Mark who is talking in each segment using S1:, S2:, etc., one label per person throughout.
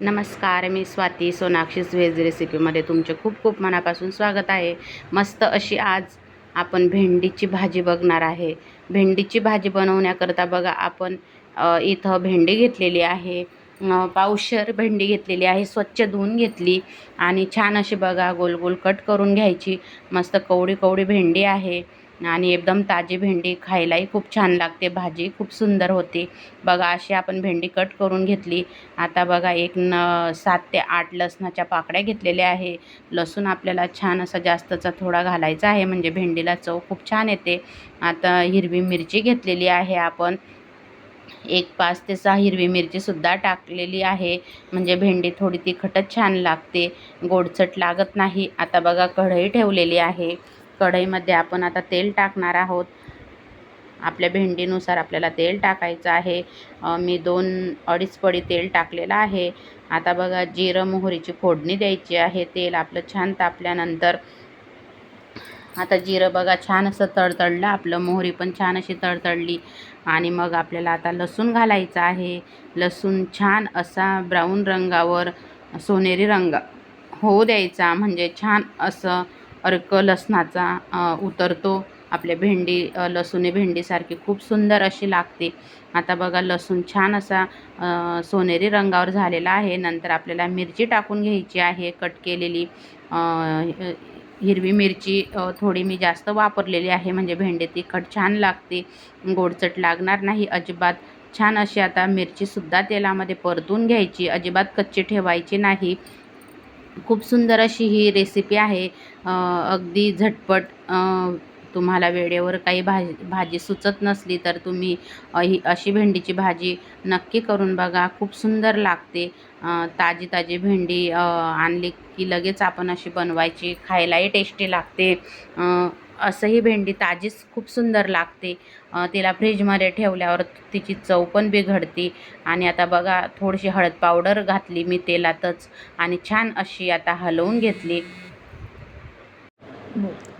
S1: नमस्कार मी स्वाती सोनाक्षीस व्हेज रेसिपीमध्ये तुमचे खूप खूप मनापासून स्वागत आहे. मस्त अशी आज आपण भेंडीची भाजी बघणार आहे. भेंडीची भाजी बनवण्याकरता बघा आपण इथं भेंडी घेतलेली आहे. पावशर भेंडी घेतलेली आहे स्वच्छ धुवून घेतली आणि छान अशी बघा गोल गोल कट करून घ्यायची. मस्त कवडी कवडी भेंडी आहे. आणि एकदम ताजी भेंडी खायलाही खूप छान लागते. भाजी खूप सुंदर होते. बघा अशी आपण भेंडी कट करून घेतली. आता बघा एक न सात ते आठ लसणाच्या पाकळ्या घेतलेल्या आहे. लसूण आपल्याला छान असा जास्तचा थोडा घालायचा आहे म्हणजे भेंडीला चव खूप छान येते. आता हिरवी मिरची घेतलेली आहे आपण. एक पाच ते सहा हिरवी मिरचीसुद्धा टाकलेली आहे. म्हणजे भेंडी थोडी तिखटच छान लागते. गोडचट लागत नाही. आता बघा कढई ठेवलेली आहे. कढईमध्ये आपण आता तेल टाकणार आहोत. आपल्या भेंडीनुसार आपल्याला तेल टाकायचं आहे. मी दोन अडीच पडी तेल टाकलेलं आहे. आता बघा जिरं मोहरीची फोडणी द्यायची आहे. तेल आपलं छान तापल्यानंतर आता जिरं बघा छान असं तडतडलं आपलं मोहरी पण छान अशी तडतडली आणि मग आपल्याला आता लसूण घालायचं आहे. लसूण छान असा ब्राऊन रंगावर सोनेरी रंग होऊ द्यायचा. म्हणजे छान असं अर्क लसणाचा उतरतो. आपल्या भेंडी लसूणे भेंडीसारखी खूप सुंदर अशी लागते. आता बघा लसूण छान असा सोनेरी रंगावर झालेला आहे. नंतर आपल्याला मिरची टाकून घ्यायची आहे कट केलेली. हिरवी मिरची थोडी मी जास्त वापरलेली आहे. म्हणजे भेंडी तिखट छान लागते. गोडचट लागणार नाही अजिबात. छान अशी आता मिरचीसुद्धा तेलामध्ये परतून घ्यायची. अजिबात कच्ची ठेवायची नाही. खूप सुंदर अशी ही रेसिपी आहे. अगदी झटपट तुम्हाला वेळेवर काही भाजी भाजी सुचत नसली तर तुम्ही ही अशी भेंडीची भाजी नक्की करून बघा. खूप सुंदर लागते. ताजी ताजी भेंडी आणली की लगेच आपण अशी बनवायची. खायलाही टेस्टी लागते. असंही भेंडी ताजीच खूप सुंदर लागते. तिला फ्रीजमध्ये ठेवल्यावर तिची चव पण बिघडते. आणि आता बघा थोडीशी हळद पावडर घातली मी तेलातच आणि छान अशी आता हलवून घेतली.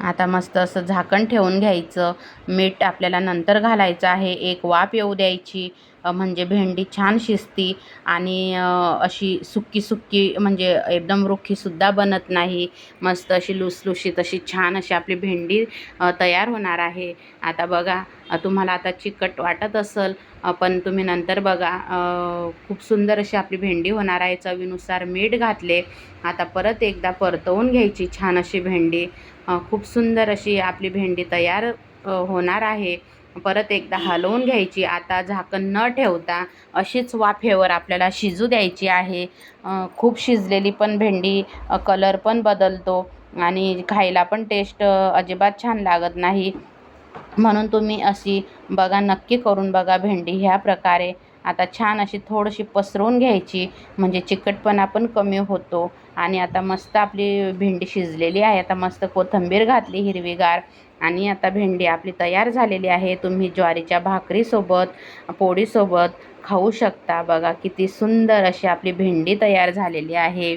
S1: आता मस्त असं झाकण ठेवून घ्यायचं. मीठ आपल्याला नंतर घालायचं आहे. एक वाफ येऊ द्यायची. म्हणजे भेंडी छान शिजती आणि अशी सुक्की सुक्की म्हणजे एकदम रुखीसुद्धा बनत नाही. मस्त अशी लुसलुशीत अशी छान अशी आपली भेंडी तयार होणार आहे. आता बघा तुम्हाला आता चिकट वाटत असेल पण तुम्ही नंतर बघा खूप सुंदर अशी आपली भेंडी होणार आहे. चवीनुसार मीठ घातले आता परत एकदा परतवून घ्यायची छान अशी भेंडी. खूप सुंदर अशी आपली भेंडी तयार होणार आहे. परत एकदा हलवून घ्यायची. आता झाकण न ठेवता अशीच वाफेवर आपल्याला शिजू द्यायची आहे. खूप शिजलेली पण भेंडी कलर पण बदलतो आणि खायला पण टेस्ट अजिबात छान लागत नाही. म्हणून तुम्ही अशी बघा नक्की करून बघा भेंडी ह्या प्रकारे. आता छान अशी थोडीशी पसरवून घ्यायची म्हणजे चिकटपणा पण कमी होतो. आणि आता मस्त आपली भेंडी शिजलेली आहे. आता मस्त कोथिंबीर घातली हिरवीगार. आणि आता भेंडी आपली तयार झालेली आहे. तुम्ही ज्वारीच्या भाकरीसोबत पोळीसोबत खाऊ शकता. बघा किती सुंदर अशी आपली भेंडी तयार झालेली आहे.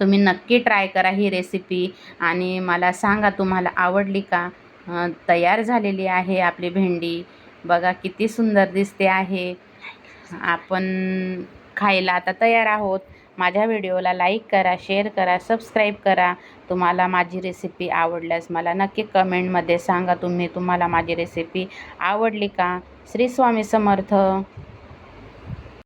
S1: तुम्ही नक्की ट्राय करा ही रेसिपी. आणि मला सांगा तुम्हाला आवडली का? तयार झालेली आहे आपली भेंडी. बघा किती सुंदर दिसते आहे. आपण खायला आता तयार आहोत. माझ्या व्हिडिओला लाईक करा शेअर करा सबस्क्राईब करा. तुम्हाला माझी रेसिपी आवडल्यास मला नक्की कमेंटमध्ये सांगा तुम्ही तुम्हाला माझी रेसिपी आवडली का? श्री स्वामी समर्थ.